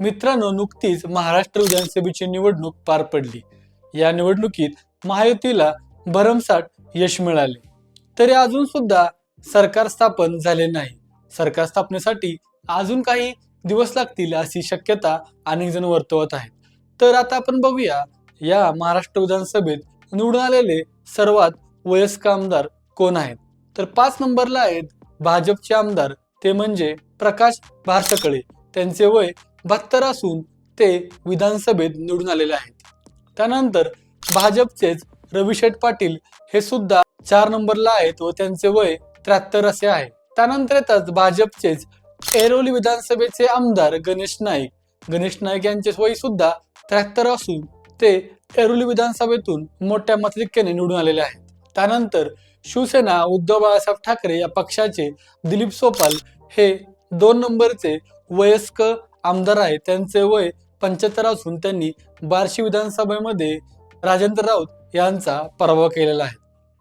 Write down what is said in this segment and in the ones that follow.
मित्रांनो नुकतीच महाराष्ट्र विधानसभेची निवडणूक पार पडली. या निवडणुकीत महायुतीला भरमसाठ यश मिळाले. तरी अजून सुद्धा सरकार स्थापन झाले नाही. सरकार स्थापनेसाठी अजून काही दिवस लागतील अशी शक्यता अनेक जण वर्तवत आहेत. तर आता आपण बघूया या महाराष्ट्र विधानसभेत निवडून आलेले सर्वात वयस्क आमदार कोण आहेत? तर पाच नंबरला आहेत भाजपचे आमदार ते म्हणजे प्रकाश भारसकळे. त्यांचे वय बहात्तर असून ते विधानसभेत निवडून आलेले आहेत. त्यानंतर भाजपचेच रविशेठ पाटील हे सुद्धा चार नंबरला आहेत व त्यांचे वय त्र्याहत्तर असे आहे. त्यानंतर येतात भाजपचेच एरोली विधानसभेचे आमदार गणेश नाईक. गणेश नाईक यांचे वय सुद्धा त्र्याहत्तर असून ते एरोली विधानसभेतून मोठ्या मताधिक्याने निवडून आलेले आहेत. त्यानंतर शिवसेना उद्धव बाळासाहेब ठाकरे या पक्षाचे दिलीप सोपाल हे दोन नंबरचे वयस्क आमदार आहेत त्यांचे वय पंच्याहत्तर असून त्यांनी बार्शी विधानसभेमध्ये राजेंद्र राऊत यांचा पराभव केलेला आहे.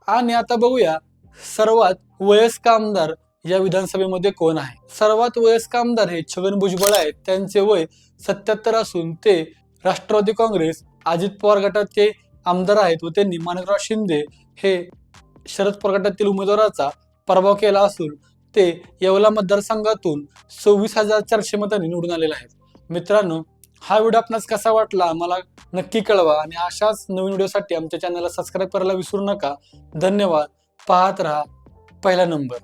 आणि आता बघूया सर्वात वयस्क आमदार या विधानसभेमध्ये कोण आहे? सर्वात वयस्क आमदार हे छगन भुजबळ आहेत. त्यांचे वय सत्याहत्तर असून ते राष्ट्रवादी काँग्रेस अजित पवार गटाचे आमदार आहेत व त्यांनी माणिकराव शिंदे हे शरद पवार गटातील उमेदवाराचा पराभव केला असून ते येवला मतदारसंघातून सव्वीस हजार चारशे मतांनी निवडून आलेले आहेत. मित्रांनो हा व्हिडिओ आपणास कसा वाटला मला नक्की कळवा आणि अशाच नवीन व्हिडिओसाठी आमच्या चॅनलला सबस्क्राईब करायला विसरू नका. धन्यवाद. पाहत राहा. पहिला नंबर